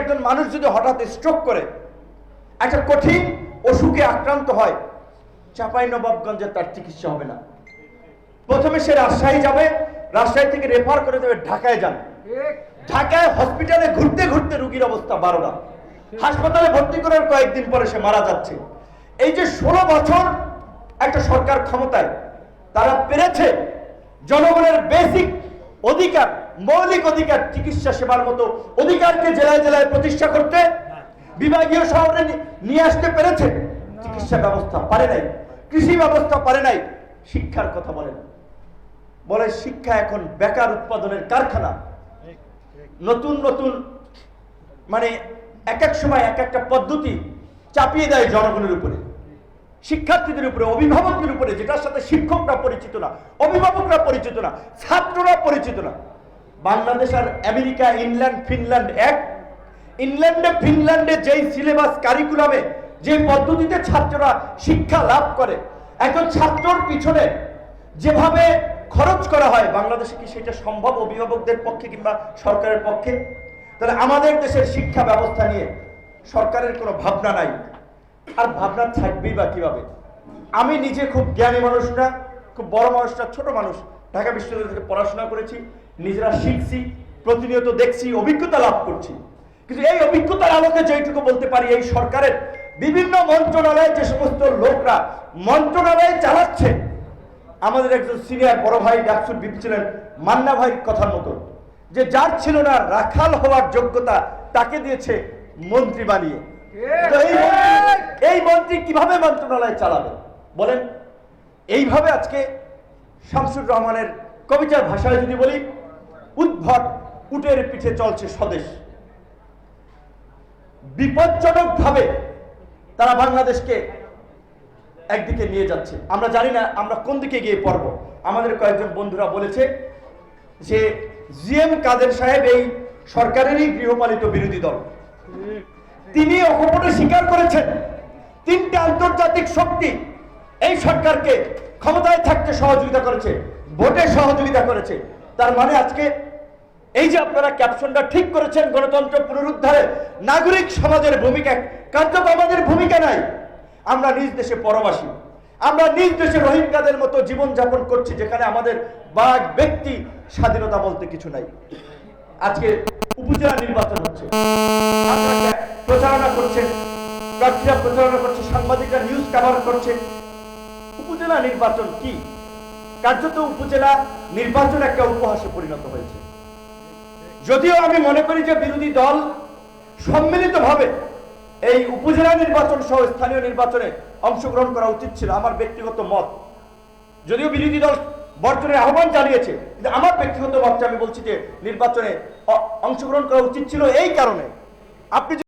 একজন মানুষ যদি হঠাৎ স্ট্রোক করে, একটা কঠিন অসুখে আক্রান্ত হয় তার চিকিৎসা হবে না। প্রথমে সে রাজশাহী যাবে, রাজশাহী থেকে রেফার করে দেবে ঢাকায় যান। ঢাকায় হসপিটালে ঘুরতে ঘুরতে রুগীর অবস্থা বারোটা। হাসপাতালে ভর্তি করার কয়েকদিন পরে সে মারা যাচ্ছে। এই যে ষোলো বছর একটা সরকার ক্ষমতায়, তারা পেরেছে, জনগণের বেসিক অধিকার, মৌলিক অধিকার চিকিৎসা সেবার মতো অধিকারকে জেলায় জেলায় প্রতিষ্ঠা করতে বিভাগীয় শহরে নিয়ে আসতে পেরেছে। চিকিৎসা ব্যবস্থা পারে নাই, কৃষি ব্যবস্থা পারে নাই, শিক্ষার কথা বলেন। বলে শিক্ষা এখন বেকার উৎপাদনের কারখানা। নতুন নতুন মানে এক এক সময় এক একটা পদ্ধতি চাপিয়ে দেয় জনগণের উপরে। শিক্ষার্থীদের উপরে, অভিভাবকদের উপরে, যেটার সাথে শিক্ষকরা পরিচিত না, অভিভাবকরা পরিচিত না, ছাত্ররা পরিচিত না। বাংলাদেশ আর আমেরিকা, ইংল্যান্ড, ফিনল্যান্ড এক। ইংল্যান্ডে, ফিনল্যান্ডে যেই সিলেবাস কারিকুলামে, যে পদ্ধতিতে ছাত্ররা শিক্ষা লাভ করে, একজন ছাত্রর পিছনে যেভাবে খরচ করা হয়, বাংলাদেশে কি সেটা সম্ভব অভিভাবকদের পক্ষে কিংবা সরকারের পক্ষে? তাহলে আমাদের দেশের শিক্ষা ব্যবস্থা নিয়ে সরকারের কোনো ভাবনা নাই। আর ভাবনা থাকবেই বা কীভাবে? আমি নিজে খুব জ্ঞানী মানুষ না, খুব বড় মানুষ না, ছোট মানুষ। ঢাকা বিশ্ববিদ্যালয় থেকে পড়াশোনা করেছি, নিজেরা শিখছি, প্রতিনিয়ত দেখছি, অভিজ্ঞতা লাভ করছি। কিন্তু এই অভিজ্ঞতার আলোকে যেটুকু বলতে পারি, এই সরকারের বিভিন্ন মন্ত্রণালয়ে যে সমস্ত লোকরা মন্ত্রণালয় চালাচ্ছে, আমাদের একজন সিনিয়র বড় ভাই ডাকসুর বিপি ছিলেন, মান্না ভাইয়ের কথার মতো, যে যার ছিল না, রাখাল হওয়ার যোগ্যতা তাকে দিয়েছে মন্ত্রী বানিয়ে। এই মন্ত্রী- কীভাবে মন্ত্রণালয় চালাবে? বলেন। এইভাবে আজকে শামসুর রহমানের কবিতার ভাষায় যদি বলি, উদ্ভট উটের পিঠে চলছে স্বদেশ। বিপজ্জনক ভাবে তারা বাংলাদেশকে একদিকে নিয়ে যাচ্ছে। আমরা জানি না আমরা কোন দিকে গিয়ে পড়ব। আমাদের কয়েকজন বন্ধুরা বলেছে যে জিএম কাদের সাহেব এই সরকারেরই গৃহপালিত বিরোধী দল। তিনি অকপটে স্বীকার করেছেন। তিনটে আন্তর্জাতিক শক্তি এই সরকারকে ক্ষমতায় থাকতে সহযোগিতা করেছে, ভোটে সহযোগিতা করেছে। তার মানে আজকে এই যে আপনারা ক্যাপশনটা ঠিক করেছেন, গণতন্ত্র পুনরুদ্ধারে নাগরিক সমাজের ভূমিকা, কার্যত আমাদের ভূমিকা নাই। আমরা নিজ দেশে পরবাসী। আমরা নিজ দেশে রোহিঙ্গাদের মতো জীবন যাপন করছি, যেখানে আমাদের বাঘ ব্যক্তি স্বাধীনতা বলতে কিছু নাই। আজকে উপজেলা নির্বাচন হচ্ছে। প্রচারণা করছেন প্রার্থীরা প্রচারণা করছে, সাংবাদিকরা নিউজ কভার করছে। উপজেলা নির্বাচন কি? কার্যত উপজেলা নির্বাচন একটা উপহাসে পরিণত হয়েছে। যদিও আমি মনে করি যে বিরোধী দল সম্মিলিতভাবে এই উপজেলা নির্বাচন সহ স্থানীয় নির্বাচনে অংশগ্রহণ করা উচিত ছিল, আমার ব্যক্তিগত মত। যদিও বিরোধী দল বর্জনের আহ্বান জানিয়েছে, কিন্তু আমার ব্যক্তিগত মতটা আমি বলছি যে নির্বাচনে অংশগ্রহণ করা উচিত ছিল এই কারণে। আপনি